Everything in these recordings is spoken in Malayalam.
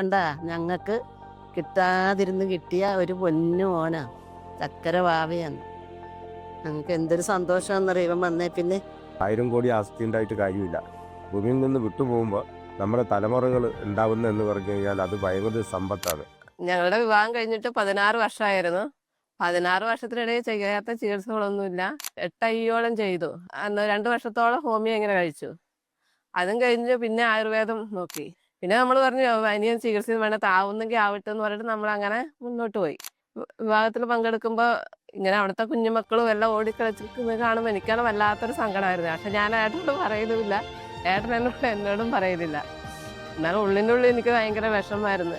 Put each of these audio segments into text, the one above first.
എന്താ ഞങ്ങൾക്ക് കിട്ടാതിരുന്ന് കിട്ടിയ ഒരു പൊന്നു മോനാ ചക്കര വാവയാണ് ഞങ്ങൾക്ക് എന്തൊരു സന്തോഷമാണെന്നറിയാം ഇവൻ വന്നേ. പിന്നെ ആയിരം കോടി ആസ്തി ഉണ്ടായിട്ട് കാര്യമില്ല. ഭൂമിയിൽ നിന്ന് വിട്ടുപോകുമ്പോൾ നമ്മുടെ തലമുറകൾ ഉണ്ടാവുന്ന എന്ന് പറഞ്ഞു കഴിഞ്ഞാൽ അത് ഭയങ്കര സമ്പത്താണ്. ഞങ്ങളുടെ വിവാഹം കഴിഞ്ഞിട്ട് പതിനാറ് വർഷമായിരുന്നു. പതിനാറ് വർഷത്തിനിടയിൽ ചെയ്യാത്ത ചികിത്സകളൊന്നുമില്ല. എട്ടയ്യോളം ചെയ്തു. അന്ന് രണ്ട് വർഷത്തോളം ഹോമിയോ ഇങ്ങനെ കഴിച്ചു. അതും കഴിഞ്ഞ് പിന്നെ ആയുർവേദം നോക്കി. പിന്നെ നമ്മൾ പറഞ്ഞു അനിയൻ ചികിത്സ വേണ്ട താവുന്നെങ്കിൽ ആവട്ടെ എന്ന് പറഞ്ഞിട്ട് നമ്മൾ അങ്ങനെ മുന്നോട്ട് പോയി. വിവാഹത്തിൽ പങ്കെടുക്കുമ്പോൾ ഇങ്ങനെ അവിടുത്തെ കുഞ്ഞുമക്കളും എല്ലാം ഓടിക്കളിച്ചിരിക്കുന്നത് കാണുമ്പോൾ എനിക്കാണ് വല്ലാത്തൊരു സങ്കടമായിരുന്നു. പക്ഷെ ഞാൻ ഏട്ടനോട് പറയുന്നില്ല ഏട്ടൻ എന്നോട് എന്നോടും പറയുന്നില്ല. എന്നാലും ഉള്ളിന്റെ ഉള്ളിൽ എനിക്ക് ഭയങ്കര വിഷമമായിരുന്നു.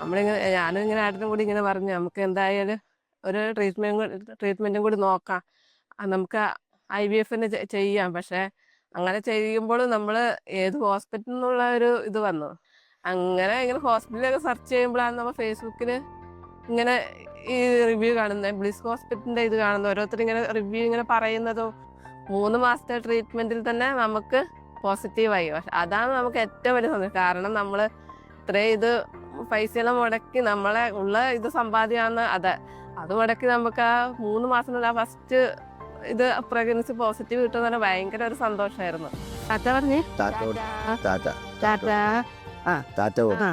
നമ്മളിങ്ങനെ ഞാനും ഇങ്ങനെ ഏട്ടനും കൂടി ഇങ്ങനെ പറഞ്ഞു നമുക്ക് എന്തായാലും ഒരു ട്രീറ്റ്മെന്റ് ട്രീറ്റ്മെന്റും കൂടി നോക്കാം. നമുക്ക് ഐ വി എഫിന് ചെയ്യാം. പക്ഷേ അങ്ങനെ ചെയ്യുമ്പോൾ നമ്മൾ ഏത് ഹോസ്പിറ്റലിൽ നിന്നുള്ള ഒരു ഇത് വന്നു. അങ്ങനെ ഇങ്ങനെ ഹോസ്പിറ്റലൊക്കെ സെർച്ച് ചെയ്യുമ്പോഴാണ് നമ്മൾ ഫേസ്ബുക്കിൽ ഇങ്ങനെ ഈ റിവ്യൂ കാണുന്നത്. ബ്ലിസ് ഹോസ്പിറ്റലിന്റെ ഇത് കാണുന്നത്. ഓരോരുത്തർ ഇങ്ങനെ റിവ്യൂ ഇങ്ങനെ പറയുന്നതും മൂന്ന് മാസത്തെ ട്രീറ്റ്മെന്റിൽ തന്നെ നമുക്ക് പോസിറ്റീവായി പക്ഷെ അതാണ് നമുക്ക് ഏറ്റവും വലിയ സന്തോഷം. കാരണം നമ്മൾ ഇത്രയും ഇത് പൈസയെല്ലാം മുടക്കി നമ്മളെ ഉള്ള ഇത് സമ്പാദ്യമാണ് അത്. അത് മുടക്കി നമുക്ക് ആ മൂന്ന് മാസത്തിനുള്ള ആ ഫസ്റ്റ് ഇത് പ്രഗ്നൻസി പോസിറ്റീവ് കിട്ടുന്ന ഭയങ്കര ഒരു സന്തോഷമായിരുന്നു താത്ത പറഞ്ഞേ? താത്ത താത്ത. താത്ത. ആ. ടാറ്റ